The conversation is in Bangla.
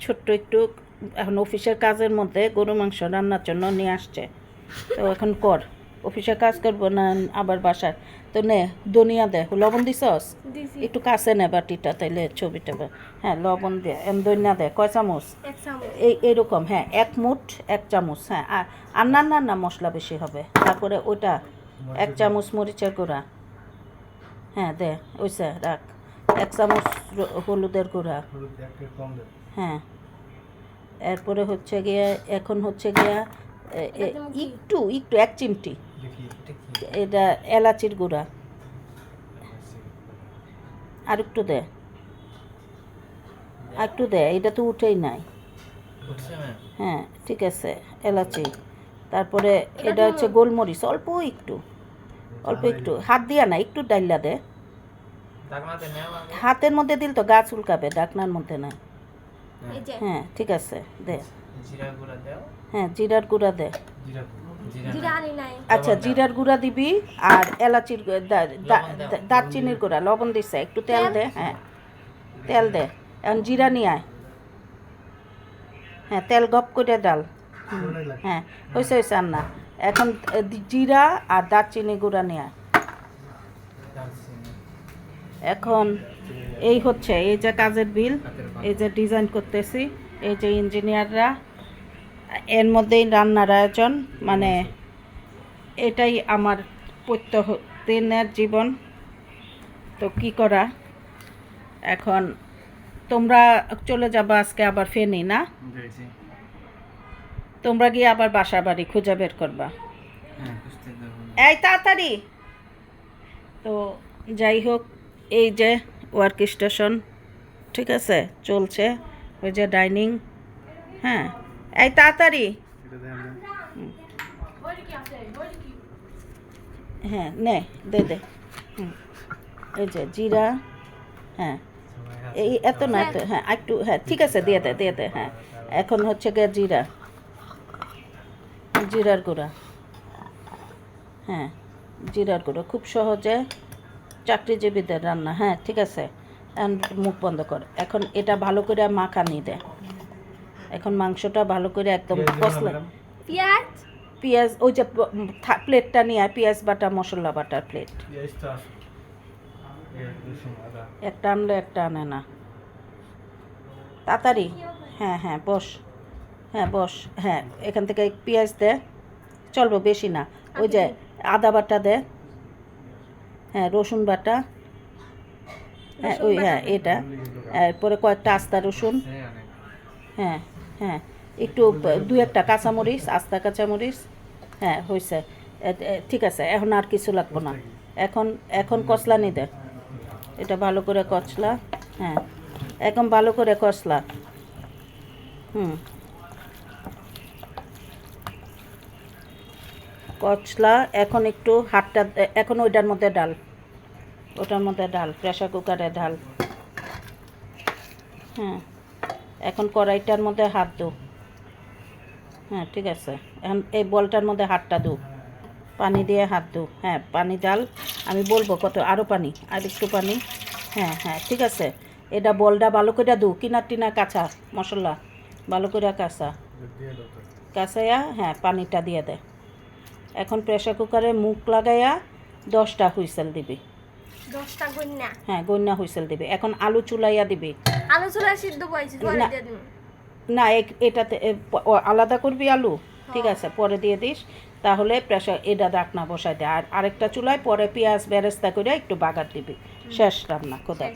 ছোট্ট একটু এখন অফিসের কাজের মধ্যে গরু মাংস রান্নার জন্য নিয়ে আসছে। তো এখন কর অফিসে কাজ করব না আবার বাসায়? তো নে দুনিয়া দে লবণ দিছস? একটু কাছে নে বাটিটা তাইলে ছবিটা বা- হ্যাঁ লবণ দে এম দইনা দে কয় চামচ? চামচ। এই এরকম হ্যাঁ এক মুঠ এক চামচ হ্যাঁ আর আর না না না মশলা বেশি হবে? তারপরে ওটা এক চামচ মরিচের গুঁড়া। হ্যাঁ দে ওইসে রাখ। এক চামচ হলুদের গুঁড়া। হ্যাঁ। এরপরে হচ্ছে গিয়া এখন হচ্ছে গিয়া? একটু একটু এক চিমটি। এটা এলাচির গুঁড়া। আর একটু দে। আর একটু দে এটা তো উঠেই নাই। হ্যাঁ ঠিক আছে এলাচি। তারপরে এটা হচ্ছে গোলমরিচ অল্প একটু। অল্প একটু। হাত দিয়া না একটু ডাইলা দে। হাতের মধ্যে দিল তো গাছ উল্কাবে ডাকনার মধ্যে না। হ্যাঁ। ঠিক আছে দে। হ্যাঁ জিরার গুঁড়া দে। আচ্ছা জিরার গুঁড়া দিবি আর এলাচির দারচিনির গুঁড়া লবণ দিছে একটু তেল দে হ্যাঁ। তেল দে এখন জিরা নিয়ে আয়। হ্যাঁ তেল গপ করে ডাল। হ্যাঁ হয়েছে হয়েছে আর না। এখন জিরা আর দারচিনি গুঁড়া নিয়ে আয়। দারচিনি। এখন এই হচ্ছে এই যে কাজের বিল এই যে ডিজাইন করতেছি এই যে ইঞ্জিনিয়াররা এর মধ্যেই রান্নার আয়োজন মানে এটাই আমার প্রত্যহ দিনের জীবন। তো কি করা? এখন তোমরা চলে যাবা আজকে আবার ফেনি না? তোমরা গিয়ে আবার বাসা বাড়ি খুঁজে বের করবা। হ্যাঁ এই তাড়াতাড়ি। তো যাই হোক এই যে ওয়ার্ক স্টেশন ঠিক আছে? চলছে। ওই যে ডাইনিং হ্যাঁ? এই তাড়াতাড়ি। হ্যাঁ নে, দে দে। এই যে জিরা হ্যাঁ। এই এত না, এত হ্যাঁ একটু হ্যাঁ ঠিক আছে, দিয়ে দে দিয়ে দে হ্যাঁ। এখন হচ্ছে গিয়ে জিরা। জিরার গুঁড়া। হ্যাঁ জিরার গুঁড়ো। খুব সহজে চাকরিজীবীদের রান্না হ্যাঁ ঠিক আছে? এখন মুখ বন্ধ কর। এখন এটা ভালো করে মাখানি দে। এখন মাংসটা ভালো করে একদম কষলা পেঁয়াজ? পেঁয়াজ ওই যে থা- প্লেটটা নিয়ে আয় পেঁয়াজ বাটা মশলা বাটার প্লেট। একটা আনলে একটা আনে না। তাড়াতাড়ি। হ্যাঁ হ্যাঁ বস। হ্যাঁ বস। হ্যাঁ এখান থেকে পেঁয়াজ দে। চলবো বেশি না। ওই যে আদা বাটা দে। হ্যাঁ রসুন বাটা। হ্যাঁ ওই হ্যাঁ এটা। এরপরে কয়েকটা আস্তা রসুন। হ্যাঁ হ্যাঁ হ্যাঁ একটু দু একটা কাঁচামরিচ আস্তা কাঁচামরিচ। হ্যাঁ হয়েছে ঠিক আছে এখন আর কিছু লাগবো না। এখন এখন কসলা নি দে। এটা ভালো করে কচলা। হ্যাঁ এখন ভালো করে কসলা হুম। কচলা, এখন একটু হাতটা, এখন ওইটার মধ্যে ডাল। ওটার মধ্যে ডাল প্রেশার কুকারে ডাল। হ্যাঁ এখন কড়াইটার মধ্যে হাত দো। হ্যাঁ ঠিক আছে। এখন এই বলটার মধ্যে হাতটা দো। পানি দিয়ে হাত দু। হ্যাঁ পানি, ডাল। আমি বলব কত আরও পানি, আর একটু পানি। হ্যাঁ হ্যাঁ ঠিক আছে। এটা বলটা ভালো করে দু, কিনার টিনা কাঁচা, মশলা। ভালো করে কাঁচা। দিয়ে। কাঁচাইয়া হ্যাঁ পানিটা দিয়ে দে। এখন প্রেশার কুকারে মুখ লাগাইয়া দশটা হুইসেল দিবি। দশটা গন্যা হ্যাঁ গন্যা হুইসেল দিবি। এখন আলু চুলাইয়া দিবি। আলু চুলা সিদ্ধ পাইছি না। না এটাতে আলাদা করবি আলু? ঠিক আছে পরে দিয়ে দিস। তাহলে প্রেশার এটা ডাকনা বসাই দে। আর আরেকটা চুলায় পরে পেঁয়াজ বেরেস্তা করে একটু বাগার দিবি। শেষ রান্না কোথায়